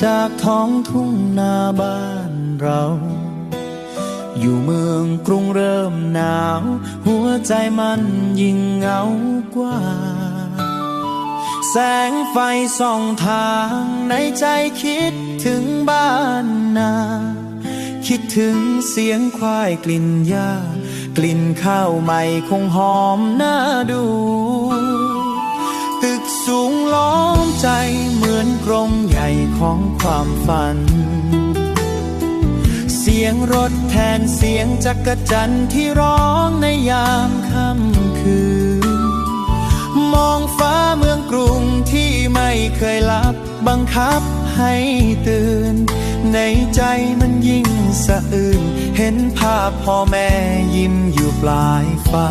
จากท้องทุ่งนาบ้านเรา อยู่เมืองกรุงเริ่มหนาว หัวใจมันยิ่งเหงากว่า แสงไฟส่องทางในใจคิดถึงบ้านนา คิดถึงเสียงควายกลิ่นหญ้ากลิ่นข้าวใหม่คงหอมน่าดู ตึกสูงล้อมใจเหมือนกรง ของความฝัน เสียงรถแทนเสียงจักรจันทร์ที่ร้องในยามค่ำคืน มองฟ้าเมืองกรุงที่ไม่เคยลับบังคับให้ตื่น ในใจมันยิ่งสะอื้นเห็นภาพพ่อแม่ยิ้มอยู่ปลายฟ้า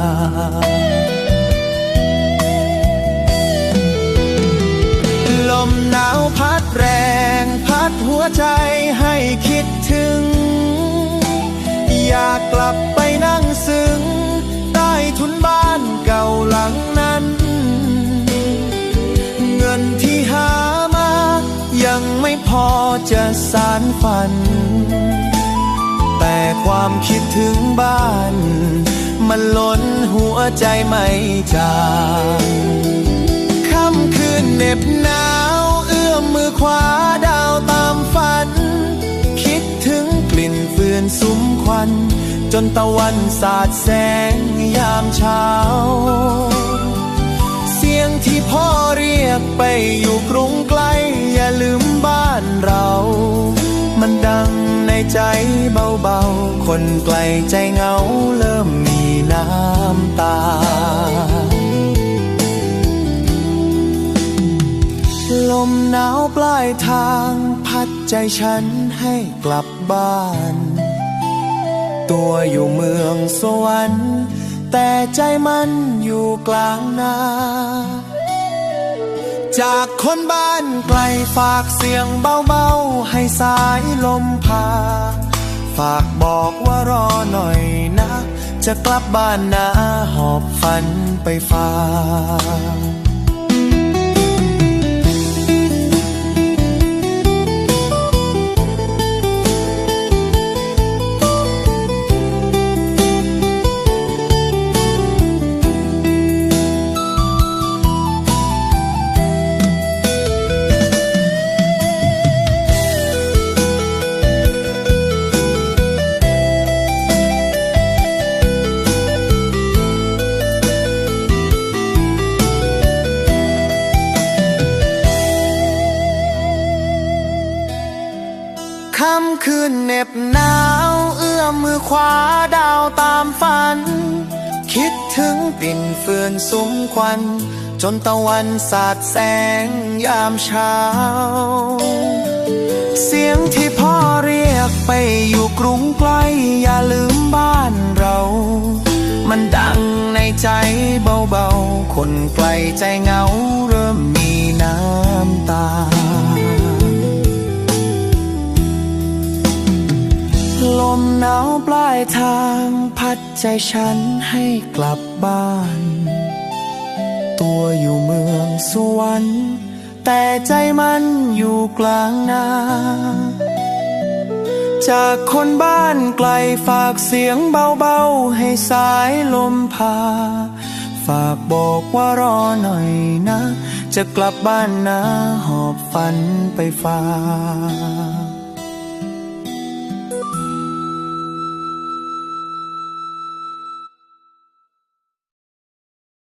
วใจให้คิดถึง อยากกลับไปนั่งซึ้งใต้ทุนบ้านเก่าหลังนั้น เงินที่หามา ยังไม่พอจะสารฝัน แต่ความคิดถึงบ้าน มันล้นหัวใจไม่จางค่ำคืนเหน็บหน นฟืนสุมควัน จนตะวันสาดแสงยามเช้า เสียงที่พ่อเรียกไปอยู่กรุงไกล อย่าลืมบ้านเรา มันดังในใจเบาๆ คนไกลใจเหงาเริ่มมีน้ำตาลมหนาวปลายทาง พัดใจฉันให้กลับบ้าน ตัวอยู่เมืองสวรรค์ แต่ใจมันอยู่กลางนา จากคนบ้านไกลฝากเสียงเบาๆ ให้สายลมพา ฝากบอกว่ารอหน่อยนะ จะกลับบ้านนาหอบฝันไปฝาก คืนเหน็บหนาวเอื้อมมือขวาดาวตามฝัน คิดถึงกลิ่นเฟือนสุมควัน จนตะวันสาดแสงยามเช้า เสียงที่พ่อเรียกไปอยู่กรุงไกลอย่าลืมบ้านเรา มันดังในใจเบาๆ คนไกลใจเหงาเริ่มมีน้ำตา มหนาวปลายทางพัดใจฉันให้กลับบ้าน ตัวอยู่เมืองสวรรค์แต่ใจมันอยู่กลางนา จากคนบ้านไกลฝากเสียงเบาๆ ให้สายลมพา ฝากบอกว่ารอหน่อยนะ จะกลับบ้านนะหอบฝันไปฝาก